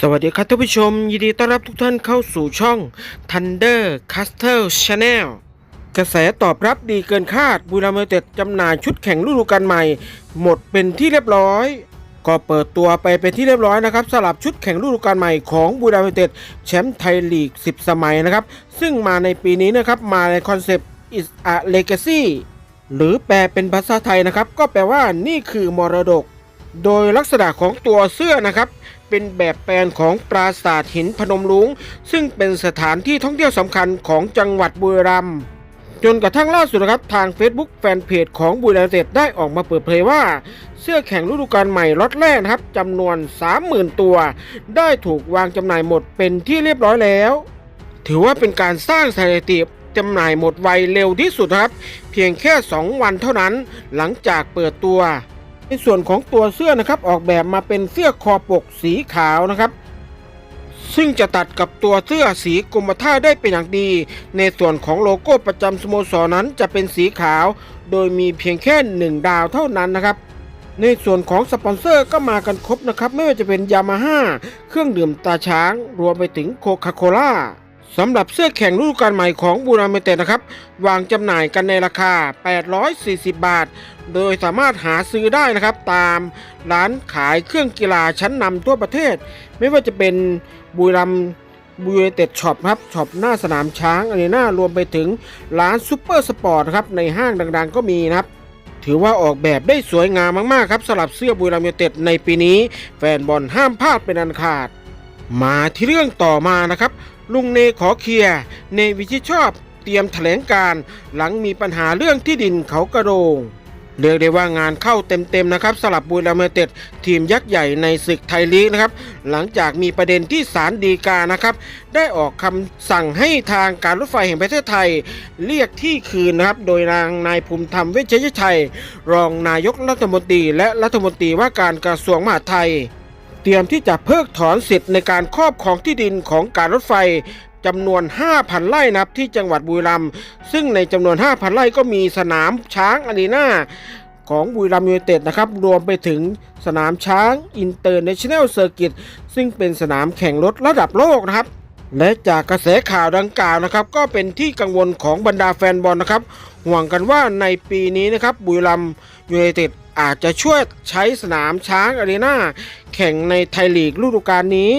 สวัสดีครับท่านผู้ชม ยินดีต้อนรับทุกท่านเข้าสู่ช่อง Thunder Castle Channel กระแสตอบรับดีเกินคาดบุรีรัมย์เต็ดจำหน่ายชุดแข่งฤดูกาลใหม่ หมดเป็นที่เรียบร้อย ก็เปิดตัวไปเป็นที่เรียบร้อยนะครับสำหรับชุดแข่งฤดูกาลใหม่ของบุรีรัมย์เต็ดแชมป์ไทยลีก 10 สมัยนะครับ ซึ่งมาในปีนี้นะครับมาในคอนเซปต์ is a legacy หรือแปลเป็นภาษาไทยนะครับ ก็แปลว่านี่คือมรดก โดยลักษณะของตัวเสื้อนะครับ เป็นแบบแปลนของปราสาทหินพนมรุงซึ่งเป็นสถานที่ท่องเที่ยวสำคัญของจังหวัดบุรีรัมย์จนกระทั่งล่าสุดนะครับทาง Facebook แฟนเพจของบุรีรัมย์เต็ดได้ออกมาเปิดเผยว่า เสื้อแข่งฤดูกาลใหม่ล็อตแรกนะครับจำนวน 30,000 ตัว ได้ถูกวางจำหน่ายหมดเป็นที่เรียบร้อยแล้ว ถือว่าเป็นการสร้างสถิติจำหน่ายหมดไวเร็วที่สุดครับ เพียงแค่ 2 วันเท่านั้นหลังจากเปิดตัว ในส่วนของตัวเสื้อนะครับออกแบบมาเป็นเสื้อคอปกสีขาวนะครับ ซึ่งจะตัดกับตัวเสื้อสีกรมท่าได้เป็นอย่างดี ในส่วนของโลโก้ประจำสโมสรนั้นจะเป็นสีขาว โดยมีเพียงแค่1ดาวเท่านั้นนะครับในส่วนของสปอนเซอร์ก็มากันครบนะครับ ไม่ว่าจะเป็นยามาฮ่าเครื่องดื่มตาช้าง รวมไปถึงโคคาโคล่า สำหรับเสื้อแข่งฤดูกาลใหม่ของบูราเมเตนะครับ วางจำหน่ายกันในราคา 840 บาท โดยสามารถหาซื้อได้นะครับ ตามร้านขายเครื่องกีฬาชั้นนำทั่วประเทศ ไม่ว่าจะเป็นบุรีรัมบูเนเต็ดช็อปครับช็อปหน้าสนามช้างอารีนารวมไปถึงร้านซูเปอร์สปอร์ตครับในห้างดังๆ ก็มีนะครับถือว่าออกแบบได้สวยงามมากๆครับสำหรับเสื้อบุรีรัมย์ยูเต็ดในปีนี้ แฟนบอลห้ามพลาดเป็นอันขาด มาที่เรื่องต่อมานะครับ ลุงเนขอเคลียร์เนวิชิชอบเตรียมแถลงการหลังมีปัญหาเรื่องที่ดินเขากระโดงเรียกได้ว่างานเข้าเต็มๆนะครับสำหรับบุรีรัมย์เต็ดทีมยักษ์ใหญ่ในศึกไทยลีกนะครับ หลังจากมีประเด็นที่ศาลฎีกานะครับ ได้ออกคำสั่งให้ทางการรถไฟแห่งประเทศไทย เรียกที่คืนนะครับ โดยนางนายภูมิธรรมเวชยชัย รองนายกรัฐมนตรีและรัฐมนตรีว่าการกระทรวงมหาดไทย ตรียมที่จะเพิกถอนสิทธิ์ในการครอบครองที่ดินของการรถไฟจำนวน 5,000 ไร่นะครับที่จังหวัดบุรีรัมย์ซึ่งในจำนวน 5,000 ไร่ก็มีสนามช้างอารีนาของบุรีรัมย์ยูไนเต็ดนะครับรวมไปถึงสนามช้างอินเตอร์เนชั่นแนลเซอร์กิตซึ่งเป็นสนามแข่งรถระดับโลกนะครับ และจากกระแสข่าวดังกล่าวนะครับ ก็เป็นที่กังวลของบรรดาแฟนบอลนะครับ ห่วงกันว่าในปีนี้นะครับบุรีรัมยูไนเต็ดอาจจะช่วยใช้สนามช้างอารีนาแข่งในไทยลีกฤดูกาลนี้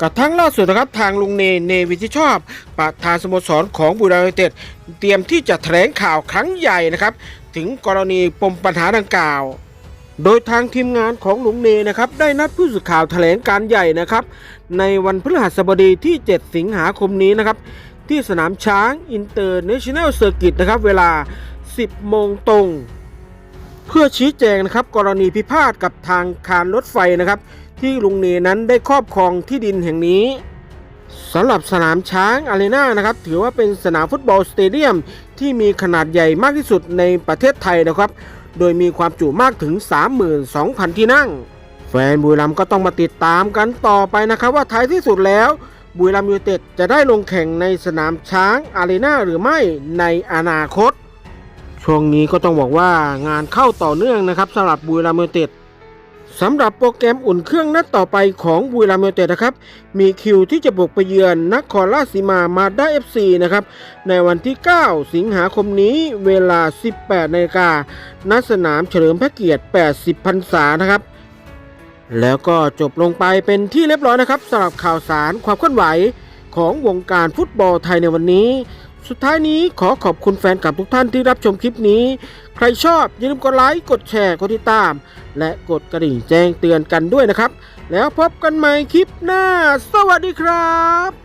กระทั่งล่าสุดนะครับทางลุงเนเนวิชิชอบ ประธานสโมสรของบุรีรัมย์ยูไนเต็ดเตรียมที่จะแถลงข่าวครั้งใหญ่นะครับ ถึงกรณีปมปัญหาดังกล่าว โดยทางทีมงานของหลุงเนนะครับได้นัดผู้สื่อข่าวแถลงการใหญ่นะครับในวันพฤหัสบดีที่ 7 สิงหาคมนี้นะครับที่สนามช้างอินเตอร์เนชั่นแนลเซอร์กิตนะครับเวลา 10 โมงตรง เพื่อชี้แจงนะครับกรณีพิพาทกับทางคารรถไฟนะครับที่ลุงเนนั้นได้ครอบครองที่ดินแห่งนี้สำหรับสนามช้างอารีนานะครับถือว่าเป็นสนามฟุตบอลสเตเดียมที่มีขนาดใหญ่มากที่สุดในประเทศไทยนะครับ โดยมีความจุมากถึง 32,000 ที่นั่ง แฟนบุรีรัมย์ก็ต้องมาติดตามกันต่อไปนะครับว่าท้ายที่สุดแล้วบุรีรัมย์ยูเต็ดจะได้ลงแข่งในสนามช้างอารีนาหรือไม่ในอนาคต ช่วงนี้ก็ต้องบอกว่างานเข้าต่อเนื่องนะครับสำหรับบุรีรัมย์ยูเต็ด สำหรับโปรแกรมอุ่นเครื่องนัดต่อไปของบุรีรัมย์ยูไนเต็ดนะครับ มีคิวที่จะบุกไปเยือนนครราชสีมามาด้าเอฟซีนะครับ ในวันที่ 9 สิงหาคมนี้เวลา 18นาฬิกาณสนามเฉลิมพระเกียรติ 80พรรษานะครับ แล้วก็จบลงไปเป็นที่เรียบร้อยนะครับสำหรับข่าวสารความเคลื่อนไหวของวงการฟุตบอลไทยในวันนี้ สุดท้ายนี้ขอขอบคุณแฟนคลับทุกท่านที่รับชมคลิปนี้ ใครชอบอย่าลืมกดไลค์ กดแชร์ กดติดตาม และกดกระดิ่งแจ้งเตือนกันด้วยนะครับ แล้วพบกันใหม่คลิปหน้า สวัสดีครับ